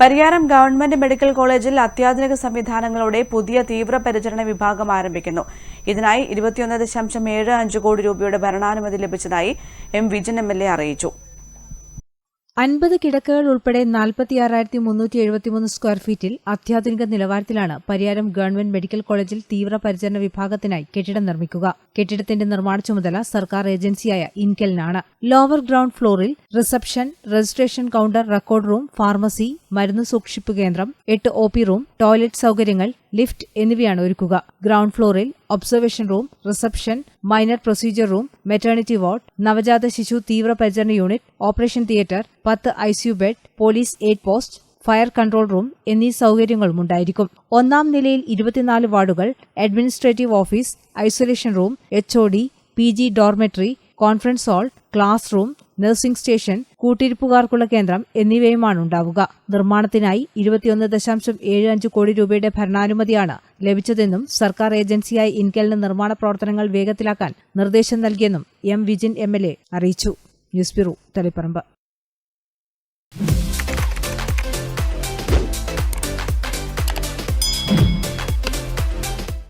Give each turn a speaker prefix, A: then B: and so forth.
A: Pariyaram government medical കോളേജിൽ അത്യാധുനിക സംവിധാനങ്ങളോടെ പുതിയ തീവ്രപരിചരണ വിഭാഗം ആരംഭിക്കുന്നു. ഇതിനായി ഇരുപത്തിയൊന്ന് ദശാംശം ഏഴ് അഞ്ച് കോടി രൂപയുടെ ഭരണാനുമതി ലഭിച്ചതായി M Vijin M L A അറിയിച്ചു.
B: അൻപത് കിടക്കകൾ ഉൾപ്പെടെ നാൽപ്പത്തിയാറായിരത്തി മുന്നൂറ്റി എഴുപത്തിമൂന്ന് സ്ക്വയർ ഫീറ്റിൽ അത്യാധുനിക നിലവാരത്തിലാണ് പരിയാരം ഗവൺമെന്റ് മെഡിക്കൽ കോളേജിൽ തീവ്രപരിചരണ വിഭാഗത്തിനായി കെട്ടിടം നിർമ്മിക്കുക. കെട്ടിടത്തിന്റെ നിർമ്മാണ ചുമതല സർക്കാർ ഏജൻസിയായ ഇൻകെലിനാണ്. ലോവർ ഗ്രൗണ്ട് ഫ്ലോറിൽ reception registration counter record room pharmacy മരുന്ന് സൂക്ഷിപ്പ് കേന്ദ്രം എട്ട് ഒ പി റൂം ടോയ്ലറ്റ് സൗകര്യങ്ങൾ ലിഫ്റ്റ് എന്നിവയാണ് ഒരുക്കുക. ഗ്രൗണ്ട് ഫ്ലോറിൽ observation room reception minor procedure room maternity ward നവജാത ശിശു തീവ്രപരിചരണ യൂണിറ്റ് ഓപ്പറേഷൻ തിയേറ്റർ പത്ത് ICU bed police aid post fire control room എന്നീ സൗകര്യങ്ങളും ഉണ്ടായിരിക്കും. ഒന്നാം നിലയിൽ ഇരുപത്തിനാല് വാർഡുകൾ administrative office isolation room H O D P G dormitory conference hall class room nursing station കൂട്ടിരിപ്പുകാർക്കുള്ള കേന്ദ്രം എന്നിവയുമാണ് ഉണ്ടാവുക നിർമ്മാണത്തിനായി ഇരുപത്തിയൊന്ന് ദശാംശം ഏഴ് അഞ്ച് കോടി രൂപയുടെ ഭരണാനുമതിയാണ് ലഭിച്ചതെന്നും സർക്കാർ ഏജൻസിയായ ഇൻകെലിന് നിർമ്മാണ പ്രവർത്തനങ്ങൾ വേഗത്തിലാക്കാൻ നിർദ്ദേശം നൽകിയെന്നും എം വിജിൻ എം അറിയിച്ചു. News bureau Taliparamba.